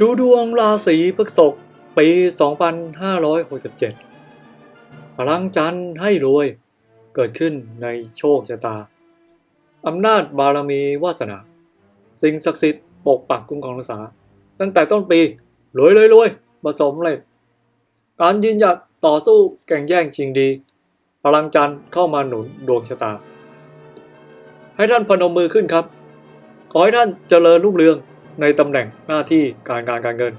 ดูดวงราศีพฤษภปี 2567 พลังจันทร์ให้รวยเกิดขึ้นในโชคชะตา อำนาจบารมีวาสนา สิ่งศักดิ์สิทธิ์ปกปักคุ้มครองรักษา ตั้งแต่ต้นปี รวยรวยรวยผสมเลยการยืนหยัดต่อสู้แข่งแย่งชิงดี พลังจันทร์เข้ามาหนุนดวงชะตา ให้ท่านพนมมือขึ้นครับ ขอให้ท่านเจริญรุ่งเรือง ในตำแหน่งหน้าที่การงานการเงิน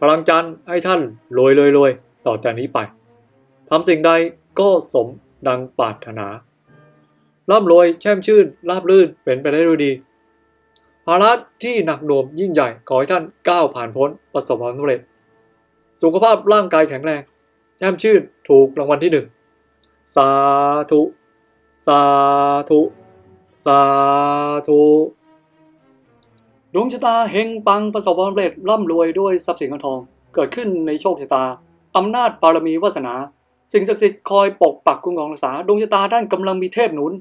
พลังจันทร์ให้ท่านรวยรวยรวยต่อจากนี้ไปทำสิ่งใดก็สมดังปรารถนา ร่ำรวยแช่มชื่นราบรื่นเป็นไปได้ด้วยดี ภาระที่หนักหน่วงยิ่งใหญ่ขอให้ท่านก้าวผ่านพ้นประสบความสำเร็จ สุขภาพร่างกายแข็งแรง แช่มชื่นถูกรางวัลที่หนึ่งสาธุ สาธุ สาธุ วงชะตาเฮงปังประสบความสำเร็จร่ำรวยด้วยทรัพย์สินเงินทอง เกิดขึ้นในโชคชะตาอำนาจบารมีวาสนา สิ่งศักดิ์สิทธิ์คอยปกปักคุ้มครองรักษาดวงชะตาท่านกำลังมีเทพหนุน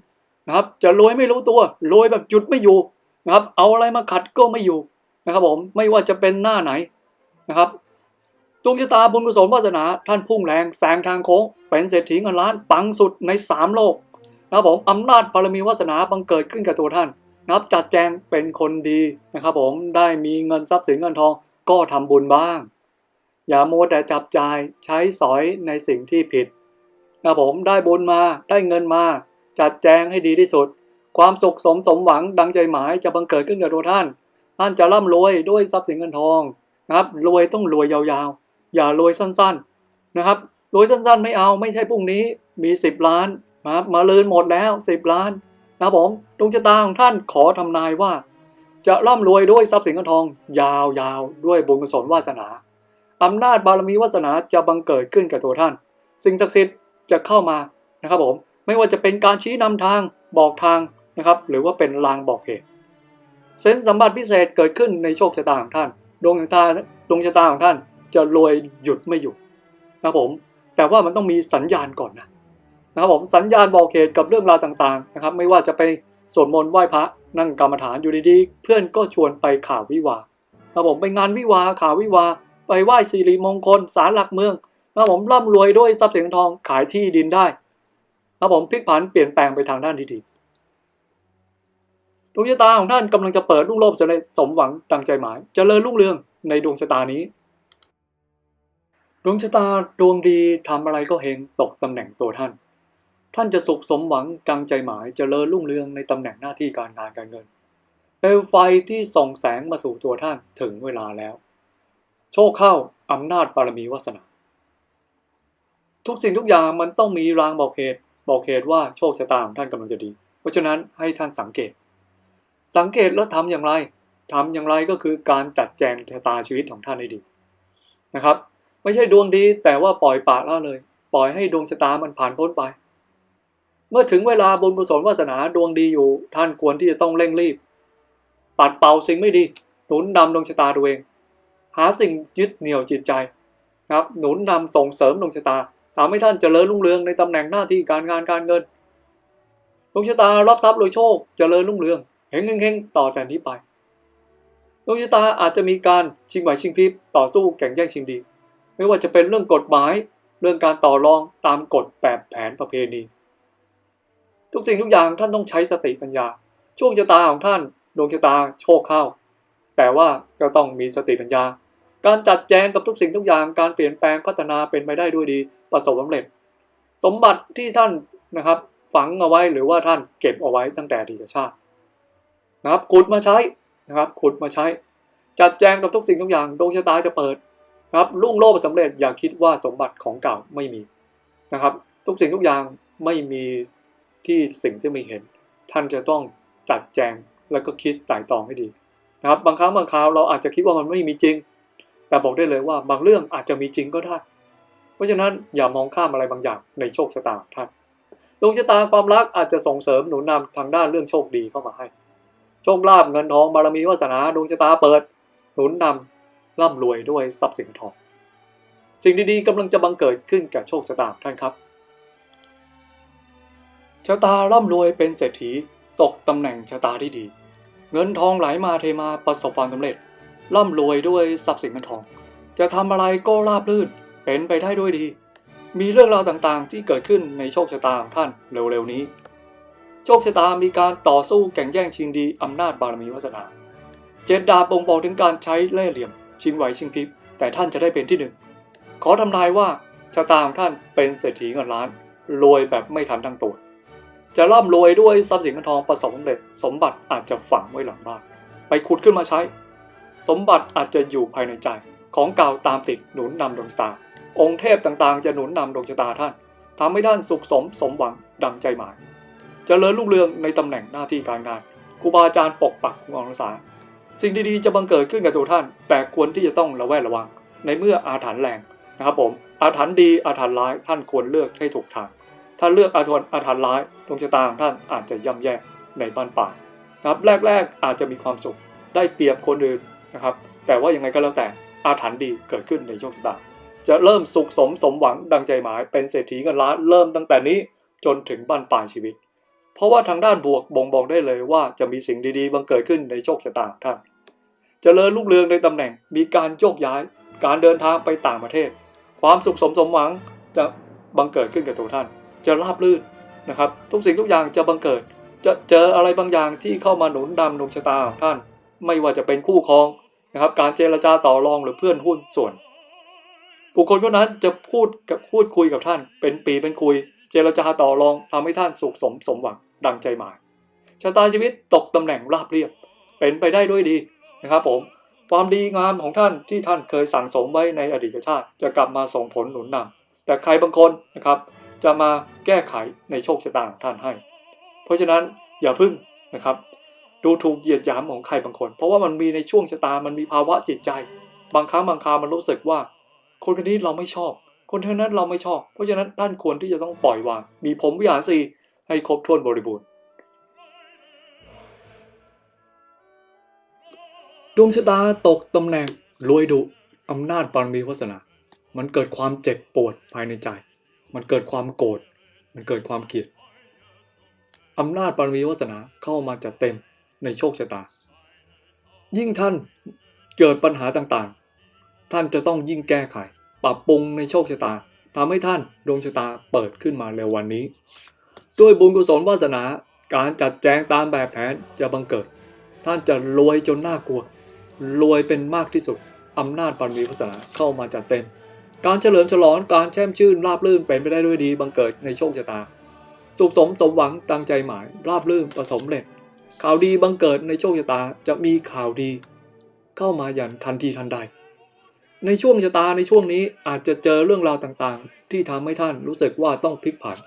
นะครับ จะรวยไม่รู้ตัวรวยแบบหยุดไม่อยู่นะครับ เอาอะไรมาขัดก็ไม่อยู่นะครับผมไม่ว่าจะเป็นหน้าไหนนะครับดวงชะตาบุญกุศลวาสนา ท่านพุ่งแรงแซงทางโค้งเป็นเศรษฐีเงินล้านปังสุดในสามโลกนะครับผมอำนาจบารมีวาสนาบังเกิดขึ้นกับตัวท่าน นับจัดแจงเป็นคนดีนะครับผมได้มีเงินทรัพย์สินเงินทองก็ทำบุญบ้าง อย่าโมวแต่จับจ่ายใช้สอยในสิ่งที่ผิดนะครับผมได้บุญมาได้เงินมา จัดแจงให้ดีที่สุด ความสุขสมสมหวังดังใจหมายจะบังเกิดขึ้นกับตัวท่าน ท่านจะร่ำรวยด้วยทรัพย์สินเงินทองนะครับรวยต้องรวยยาวๆ อย่ารวยสั้นๆนะครับรวยสั้นๆไม่เอาไม่ใช่พรุ่งนี้มี 10 ล้านนะครับมาลืนหมดแล้ว 10 ล้าน นะครับผมดวงชะตาของท่านขอทำนายว่า จะร่ำรวยด้วยทรัพย์สินเงินทอง ยาวๆ ด้วยบุญกุศลวาสนาอำนาจบารมีวาสนาจะบังเกิดขึ้นกับตัวท่าน สิ่งศักดิ์สิทธิ์จะเข้ามานะครับผมไม่ว่าจะเป็นการชี้นำทางบอกทางนะครับหรือว่าเป็นลางบอกเหตุเซนส์สมบัติพิเศษเกิดขึ้นในโชคชะตาของท่าน ดวงชะตาดวงชะตาของท่านจะรวยหยุดไม่หยุดนะผม แต่ว่ามันต้องมีสัญญาณก่อนนะ นะครับผมสัญญาณบอกเหตุกับเรื่องราวต่างๆนะครับไม่ว่าจะไปสวดมนต์ไหว้พระนั่งกรรมฐานอยู่ดีๆ เพื่อนก็ชวนไปข่าววิวานะครับผมไปงานวิวาข่าววิวา ไปไหว้สิริมงคลศาลหลักเมืองนะครับผมร่ำรวยด้วยทรัพย์สินเงินทองขายที่ดินได้นะครับผมพลิกผันเปลี่ยนแปลงไปทางด้านที่ดีดวงชะตาของท่านกำลังจะเปิดรุ่งโรจน์สำเร็จสมหวังดังใจหมายเจริญรุ่งเรืองในดวงชะตานี้ ดวงชะตาดวงดีทำอะไรก็เฮงตกตำแหน่งตัวท่าน ท่านจะสุขสมหวังดังใจหมายจเจริญรุ่งเรืองในตำแหน่งหน้าที่การงานการเงินเปลวไฟที่ส่องแสงมาสู่ตัวท่านถึงเวลาแล้ว โชคเข้าอำนาจบารมีวาสนา ทุกสิ่งทุกอย่างมันต้องมีรางบอกเหตุบอกเหตุว่าโชคชะตาของท่านกำลังจะดี เพราะฉะนั้นให้ท่านสังเกต สังเกตแล้วทำอย่างไรทำอย่างไรก็คือการจัดแจงชะตาชีวิตของท่านให้ดีนะครับ ไม่ใช่ดวงดีแต่ว่าปล่อยปละละเลย ปล่อยให้ดวงชะตามันผ่านพ้นไป เมื่อถึงเวลาบุญกุศลวาสนาดวงดีอยู่ ท่านควรที่จะต้องเร่งรีบ ปัดเป่าสิ่งไม่ดี หนุนนำดวงชะตาตัวเอง หาสิ่งยึดเหนี่ยวจิตใจนะครับหนุนนำส่งเสริมดวงชะตาทำให้ท่านเจริญรุ่งเรืองในตำแหน่งหน้าที่การงานการเงินดวงชะตารับทรัพย์โดยโชคเจริญรุ่งเรืองเฮงเฮงต่อแต่นี้ไปดวงชะตาอาจจะมีการชิงไหวชิงพริบต่อสู้แข่งแย่งชิงดี ไม่ว่าจะเป็นเรื่องกฎหมาย เรื่องการต่อรองตามกฎแบบแผนประเพณี ทุกสิ่งทุกอย่างท่านต้องใช้สติปัญญา โชคชะตาของท่านดวงชะตาโชคเข้า แต่ว่าก็ต้องมีสติปัญญา การจัดแจงกับทุกสิ่งทุกอย่างการเปลี่ยนแปลงพัฒนาเป็นไปได้ด้วยดีประสบความสำเร็จ สมบัติที่ท่านนะครับฝังเอาไว้หรือว่าท่านเก็บเอาไว้ตั้งแต่ดีตชาตินะครับขุดมาใช้นะครับขุดมาใช้ จัดแจงกับทุกสิ่งทุกอย่างดวงชะตาจะเปิดนะครับรุ่งโลภสำเร็จอย่าคิดว่าสมบัติของเก่าไม่มีนะครับ ทุกสิ่งทุกอย่างไม่มี ที่สิ่งที่ไม่เห็น ท่านจะต้องจัดแจงแล้วก็คิดไต่ตองให้ดีนะครับบางครั้งบางคราวเราอาจจะคิดว่ามันไม่มีจริง แต่บอกได้เลยว่าบางเรื่องอาจจะมีจริงก็ได้ เพราะฉะนั้นอย่ามองข้ามอะไรบางอย่างในโชคชะตาท่านดวงชะตาความรักอาจจะส่งเสริมหนุนนำทางด้านเรื่องโชคดีเข้ามาให้ โชคลาภเงินทองบารมีวาสนาดวงชะตาเปิด หนุนนำร่ำรวยด้วยทรัพย์สินทอง สิ่งดีๆกำลังจะบังเกิดขึ้นกับโชคชะตาท่านครับ ชะตาร่ำรวยเป็นเศรษฐีตกตำแหน่งชะตาที่ดี เงินทองไหลมาเทมาประสบความสำเร็จ ร่ำรวยด้วยทรัพย์สินเงินทอง จะทำอะไรก็ราบรื่นเป็นไปได้ด้วยดี มีเรื่องราวต่างๆ ที่เกิดขึ้นในโชคชะตาของท่านเร็วๆนี้ โชคชะตามีการต่อสู้แข่งแย่งชิงดีอำนาจบารมีวาสนา เจ็ดดาบบ่งบอกถึงการใช้เล่ห์เหลี่ยม ชิงไหวชิงพริบแต่ท่านจะได้เป็นที่หนึ่งขอทำนายว่าชะตาของท่านเป็นเศรษฐีเงินล้านรวยแบบไม่ทันทั้งตัว จะร่ำรวยด้วยทรัพย์สินเงินทองประสบความสำเร็จ สมบัติอาจจะฝังไว้หลังบ้านไปขุดขึ้นมาใช้ สมบัติอาจจะอยู่ภายในใจ ของเก่าตามติดหนุนนำดวงตา องค์เทพต่างๆ จะหนุนนำดวงชะตาท่านทำให้ท่านสุขสมสมหวังดังใจหมายจเจริญรุ่งเรืองในตำแหน่งหน้าที่การงานครูบาอาจารย์ปกปักคุ้มครองรักษาสิ่งดีๆจะบังเกิดขึ้นกับตัวท่าน แต่ควรที่จะต้องระแวดระวัง ในเมื่ออาถรรพ์แรงนะครับผมอาถรรพ์ดีอาถรรพ์ร้ายท่านควรเลือกให้ถูกทาง ถ้าเลือกอาถรรพ์อาถรรพ์ร้ายดวงชะตาของท่านอาจจะย่ำแย่ในบ้านปลานะครับแรกๆอาจจะมีความสุขได้เปรียบคนอื่นนะครับ แต่ว่ายังไงก็แล้วแต่อาถรรพ์ดีเกิดขึ้นในโชคชะตาจะเริ่มสุขสมสมหวังดังใจหมายเป็นเศรษฐีเงินล้านเริ่มตั้งแต่นี้จนถึงบ้านปลายชีวิต เพราะว่าทางด้านบวกบ่งบอกได้เลยว่าจะมีสิ่งดีๆบังเกิดขึ้นในโชคชะตาท่านเจริญรุ่งเรืองในตำแหน่งมีการโยกย้าย การเดินทางไปต่างประเทศ ความสุขสมสมหวังจะบังเกิดขึ้นกับตัวท่าน จะราบรื่นนะครับ ทุกสิ่งทุกอย่างจะบังเกิด จะเจออะไรบางอย่างที่เข้ามาหนุนนำดวงชะตาของท่าน ไม่ว่าจะเป็นคู่ครองนะครับ การเจรจาต่อรองหรือเพื่อนหุ้นส่วน บุคคลคนนั้นจะพูดกับพูดคุยกับท่าน เป็นปีเป็นคุย เจรจาต่อรองทำให้ท่านสุขสมสมหวังดังใจหมายชะตาชีวิตตกตำแหน่งราบเรียบ เป็นไปได้ด้วยดีนะครับผมความดีงามของท่านที่ท่านเคยสั่งสมไว้ในอดีตชาติ จะกลับมาส่งผลหนุนนำแต่ใครบางคนนะครับ จะมาแก้ไขในโชคชะตาของท่านให้ เพราะฉะนั้นอย่าพึ่งนะครับ ดูถูกเหยียดหยามของใครบางคน เพราะว่ามันมีในช่วงชะตามันมีภาวะจิตใจ บางครั้งบางคราวมันรู้สึกว่า คนคนนี้เราไม่ชอบ คนคนนั้นเราไม่ชอบ เพราะฉะนั้นท่านควรที่จะต้องปล่อยวาง มีผมวิหารสีให้ครบถ้วนบริบูรณ์ดวงชะตาตกตำแหน่งรวยดุอำนาจบารมีวาสนา มันเกิดความเจ็บปวดภายในใจ มันเกิดความโกรธมันเกิดความเกลียดอำนาจบารมีวาสนาเข้ามาจัดเต็มในโชคชะตา ยิ่งท่านเกิดปัญหาต่างๆ ท่านจะต้องยิ่งแก้ไข ปรับปรุงในโชคชะตาทำให้ท่านดวงชะตาเปิดขึ้นมาเร็ววันนี้ ด้วยบุญกุศลวาสนาการจัดแจงตามแบบแผนจะบังเกิด ท่านจะรวยจนน่ากลัว รวยเป็นมากที่สุดอำนาจบารมีวาสนาเข้ามาจัดเต็ม การเฉลิมฉลองการแช่มชื่นราบรื่นเป็นไปได้ด้วยดีบังเกิดในโชคชะตา สุขสมสมหวังดังใจหมายราบรื่นประสมเร็จ ข่าวดีบังเกิดในโชคชะตาจะมีข่าวดี เข้ามาอย่างทันทีทันใด ในช่วงชะตาในช่วงนี้อาจจะเจอเรื่องราวต่างๆ ที่ทำให้ท่านรู้สึกว่าต้องพลิกผัน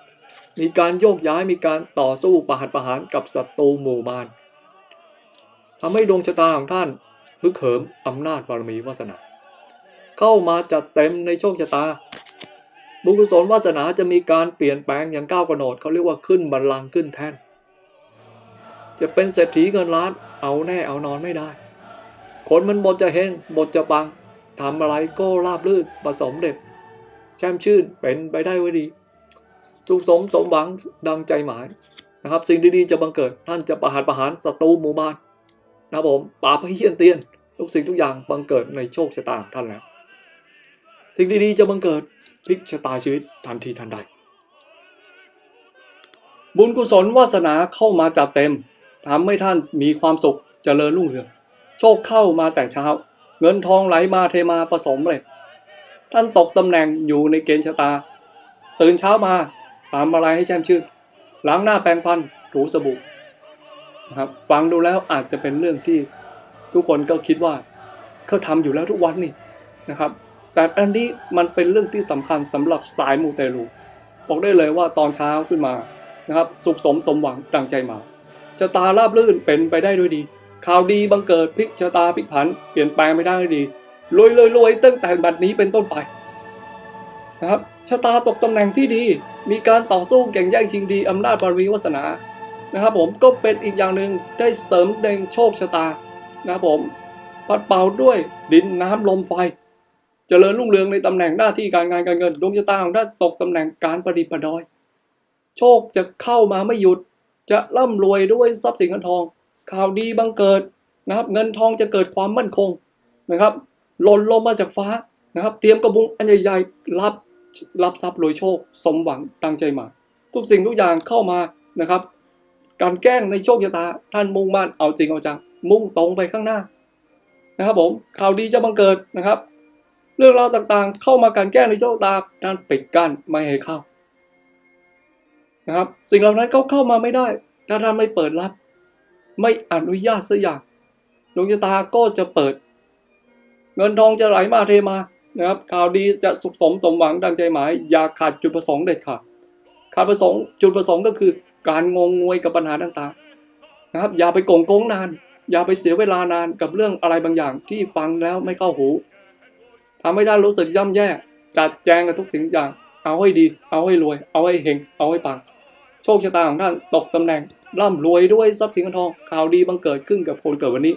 มีการโยกย้ายมีการต่อสู้ประหัตประหารกับศัตรูหมู่มารทำให้ดวงชะตาของท่านฮึกเหิมอำนาจบารมีวาสนา เข้ามาจัดเต็มในโชคชะตา บุญกุศลวาสนาจะมีการเปลี่ยนแปลงอย่างก้าวกระโดดเขาเรียกว่าขึ้นบัลลังขึ้นแท่น จะเป็นเศรษฐีเงินล้านเอาแน่เอานอนไม่ได้ คนมันบทจะเฮงบทจะปังทำอะไรก็ราบรื่นประสมเด็จแช่มชื่นเป็นไปได้ไว้ดี สุขสมสมหวังดังใจหมายนะครับ สิ่งดีๆจะบังเกิดท่านจะประหารประหารศัตรูหมู่บ้านนะผมปราบให้เฮียนเตียนทุกสิ่งทุกอย่างบังเกิดในโชคชะตาของท่านแล้ว สิ่งดีๆจะบังเกิดพลิกชะตาชีวิตทันทีทันใด บุญกุศลวาสนาเข้ามาจัดเต็มทำให้ท่านมีความสุขเจริญรุ่งเรืองโชคเข้ามาแต่เช้า เงินทองไหลมาเทมาผสมเลยท่านตกตำแหน่งอยู่ในเกณฑ์ชะตา ตื่นเช้ามาทำอะไรให้แช่มชื่นล้างหน้าแปรงฟันถูสบู่นะครับฟังดูแล้วอาจจะเป็นเรื่องที่ทุกคนก็คิดว่าเขาทำอยู่แล้วทุกวันนี่นะครับ แต่อันนี้มันเป็นเรื่องที่สำคัญสำหรับสายมูเตลูบอกได้เลยว่าตอนเช้าขึ้นมานะครับ สุขสมสมหวังดังใจมาชะตาราบรื่นเป็นไปได้ด้วยดี ข่าวดีบังเกิดพลิกชะตาพลิกผัน เปลี่ยนแปลงไปได้ด้วยดีรวยรวยรวยตั้งแต่บัดนี้เป็นต้นไปนะครับชะตาตกตำแหน่งที่ดี มีการต่อสู้แข่งแย่งชิงดีอำนาจบารมีวาสนานะครับผมก็เป็นอีกอย่างหนึ่งได้เสริมแดงโชคชะตานะครับผมปัดเป่าด้วยดินน้ำลมไฟ เจริญรุ่งเรืองในตำแหน่งหน้าที่การงานการเงินดวงชะตาของท่านตกตำแหน่งการประดิษฐ์ประดอย โชคจะเข้ามาไม่หยุด จะร่ำรวยด้วยทรัพย์สินเงินทอง ข่าวดีบังเกิดนะครับ เงินทองจะเกิดความมั่นคงนะครับหล่นลงมาจากฟ้านะครับ เตรียมกระบุงอันใหญ่ๆรับรับทรัพย์รวยโชค สมหวังตั้งใจมา ทุกสิ่งทุกอย่างเข้ามานะครับ การแกล้งในโชคชะตาท่านมุ่งมั่นเอาจริงเอาจังมุ่งตรงไปข้างหน้านะครับผมข่าวดีจะบังเกิดนะครับ เรื่องราวต่างๆ เข้ามาการแก้ในโชคตาท่านปิดกั้นไม่ให้เข้านะครับ สิ่งเหล่านั้นก็เข้ามาไม่ได้ถ้าท่านไม่เปิดรับ ไม่อนุญาตสักอย่างดวงชะตาก็จะเปิด เงินทองจะไหลมาเทมานะครับ ข่าวดีจะสุขสมสมหวังดังใจหมาย อย่าขาดจุดประสงค์เด็ดขาดขาดประสงค์จุดประสงค์ก็คือการงงงวยกับปัญหาต่างๆนะครับ อย่าไปโกงโกงนาน อย่าไปเสียเวลานานกับเรื่องอะไรบางอย่างที่ฟังแล้วไม่เข้าหู ทำให้ท่านรู้สึกย่ำแย่ จัดแจงกับทุกสิ่งอย่าง เอาให้ดี เอาให้รวย เอาให้เฮงเอาให้ปัง โชคชะตาของท่านตกตำแหน่งร่ำรวยด้วยทรัพย์สินเงินทองข่าวดีบังเกิดขึ้นกับคนเกิดวันนี้